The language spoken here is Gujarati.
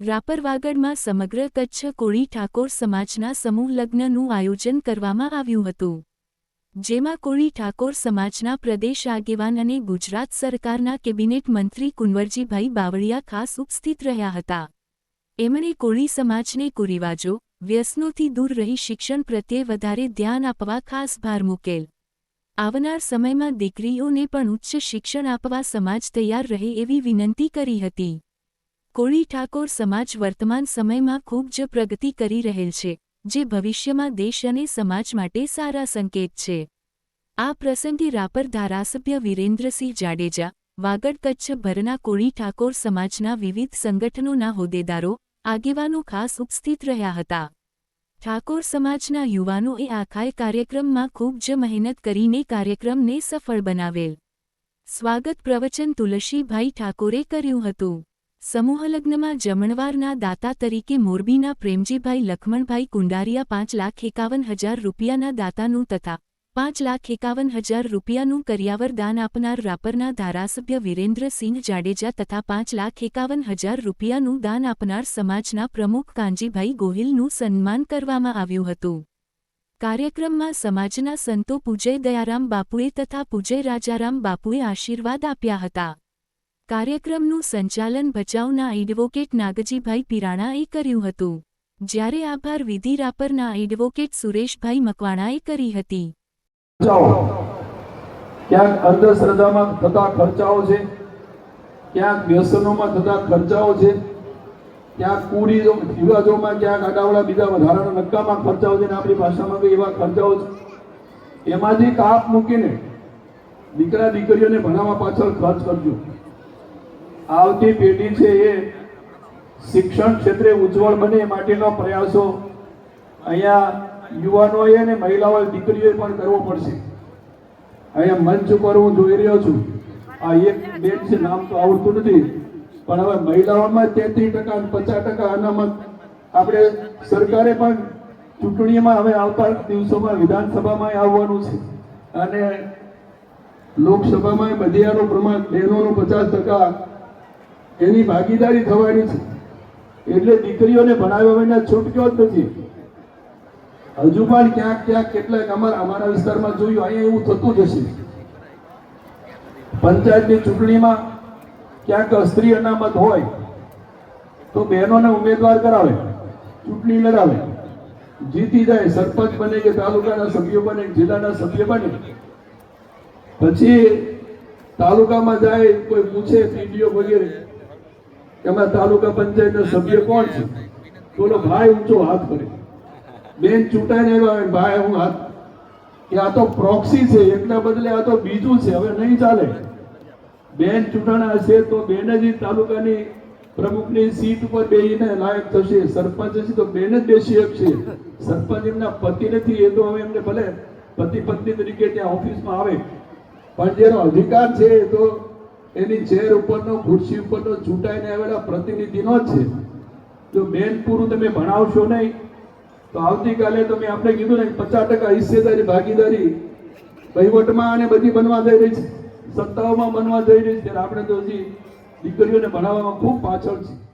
રાપર વાગડમાં સમગ્ર કચ્છ કોળી ઠાકોર સમાજના સમૂહ લગ્નનું આયોજન કરવામાં આવ્યું હતું. જેમાં કોળી ઠાકોર સમાજના પ્રદેશ આગેવાન અને ગુજરાત સરકારના કેબિનેટ મંત્રી કુંવરજીભાઈ બાવળિયા ખાસ ઉપસ્થિત રહ્યા હતા. એમણે કોળી સમાજને કુરિવાજો, વ્યસનોથી દૂર રહી શિક્ષણ પ્રત્યે વધારે ધ્યાન આપવા ખાસ ભાર મૂકેલ. આવનાર સમયમાં દીકરીઓને પણ ઉચ્ચ શિક્ષણ આપવા સમાજ તૈયાર રહે એવી વિનંતી કરી હતી. કોળી ઠાકોર સમાજ વર્તમાન સમયમાં ખૂબ જ પ્રગતિ કરી રહેલ છે, જે ભવિષ્યમાં દેશ અને સમાજ માટે સારા સંકેત છે. આ પ્રસંગે રાપર ધારાસભ્ય વિરેન્દ્રસિંહ જાડેજા, વાગડ કચ્છ ભરના કોળી ઠાકોર સમાજના વિવિધ સંગઠનોના હોદ્દેદારો, આગેવાનો ખાસ ઉપસ્થિત રહ્યા હતા. ઠાકોર સમાજના યુવાનોએ આખાય કાર્યક્રમમાં ખૂબ જ મહેનત કરીને કાર્યક્રમને સફળ બનાવેલ. સ્વાગત પ્રવચન તુલસીભાઈ ઠાકોરે કર્યું હતું. સમૂહલગ્નમાં જમણવારના દાતા તરીકે મોરબીના પ્રેમજીભાઈ લખમણભાઈ કુંડારિયા પાંચ લાખ એકાવન હજાર રૂપિયાના દાતાનું તથા પાંચ લાખ એકાવન હજાર રૂપિયાનું કરિયાવર દાન આપનાર રાપરના ધારાસભ્ય વિરેન્દ્રસિંહ જાડેજા તથા પાંચ લાખ એકાવન હજાર રૂપિયાનું દાન આપનાર સમાજના પ્રમુખ કાંજીભાઈ ગોહિલનું સન્માન કરવામાં આવ્યું હતું. કાર્યક્રમમાં સમાજના સંતો પૂજય દયારામ બાપુએ તથા પૂજય રાજારામ બાપુએ આશીર્વાદ આપ્યા હતા. કાર્યક્રમનું સંચાલન ભચાઉના એડવોકેટ નાગજીભાઈ પિરાણાએ કર્યું હતું. જ્યારે આભાર વિધિ રાપરના એડવોકેટ સુરેશભાઈ મકવાણાએ કરી હતી. ક્યાંક અંધશ્રદ્ધામાં થતા ખર્ચાઓ છે, ક્યાંક વ્યસનોમાં થતા ખર્ચાઓ છે, ક્યાંક કુડી રિવાજોમાં ક્યાંક આડાવડા બીજા વધારાના નક્કામાં ખર્ચાઓ છે આપણી ભાષામાં કઈ એવા ખર્ચાઓ છે. એમાંથી કાપ મૂકીને દીકરા દીકરીઓને ભણાવવા પાછળ ખર્ચ કરજો. આવતી પેઢી છે એ શિક્ષણ ક્ષેત્રે ઉજ્જવળ બને એ માટેનો પ્રયાસો અહીંયા યુવાનોએ અને મહિલાઓએ, દીકરીઓએ પણ કરવો પડશે. અહીંયા મંચ ઉપર હું જોઈ રહ્યો છું. આ એક બેન છે, નામ તો આવડતું નથી, પણ હવે મહિલાઓમાં તેત્રીસ ટકા પચાસ ટકા અનામત આપણે સરકારે પણ ચૂંટણીમાં હવે આવતા દિવસોમાં વિધાનસભામાં આવવાનું છે. અને લોકસભામાં બધિયાનું પ્રમાણ બહેનોનું પચાસ ટકા એની ભાગીદારી થવાની છે. એટલે દીકરીઓને ભણાવ્યા વિના છૂટક્યો જ નથી. હજુ પણ ક્યાંક ક્યાંક કેટલાક અમારા અમારા વિસ્તારમાં જોયું, અહીંયા એવું થતું જ હશે. પંચાયતની ચૂંટણીમાં ક્યાંક સ્ત્રી અનામત હોય, તો બહેનોને ઉમેદવાર કરાવે, ચૂંટણી લડાવે. જીતી જાય, સરપંચ બને કે તાલુકાના સભ્યો બને જિલ્લાના સભ્ય બને. પછી તાલુકામાં જાય, કોઈ પૂછે, પીડીઓ વગેરે. અમારા તાલુકા પંચાયતના સભ્ય કોણ છે? બોલો, ભાઈ ઊંચો હાથ કરે બેન ચૂંટાઈને આવ્યા ભાઈ, હું હાથ કે આ તો પ્રોક્સી છે એટલા બદલે આ તો બીજું છે, હવે નહીં ચાલે. બેન ચૂંટણા હશે તો બેન જ તાલુકાની પ્રમુખની સીટ ઉપર બેસીને લાયક થશે. સરપંચ હશે તો બેન જ બેસી શકશે. સરપંચ એમના પતિ નથી, એ તો હવે એમને ભલે પતિ પત્ની તરીકે ત્યાં ઓફિસમાં આવે. પણ જેનો અધિકાર છે એ તો એની ચેર ઉપરનો, ખુરશી ઉપરનો ચૂંટાઈને આવેલા પ્રતિનિધિનો જ છે. જો બેન પૂરું તમે ભણાવશો નહીં, તો આવતીકાલે તમે આપણે કીધું ને પચાસ ટકા હિસ્સેદારી, ભાગીદારી વહીવટમાં અને બધી બનવા જઈ રહી છે. સત્તાઓમાં બનવા જઈ રહી છે. ત્યારે આપણે તો હજી દીકરીઓને ભણાવવામાં ખૂબ પાછળ છે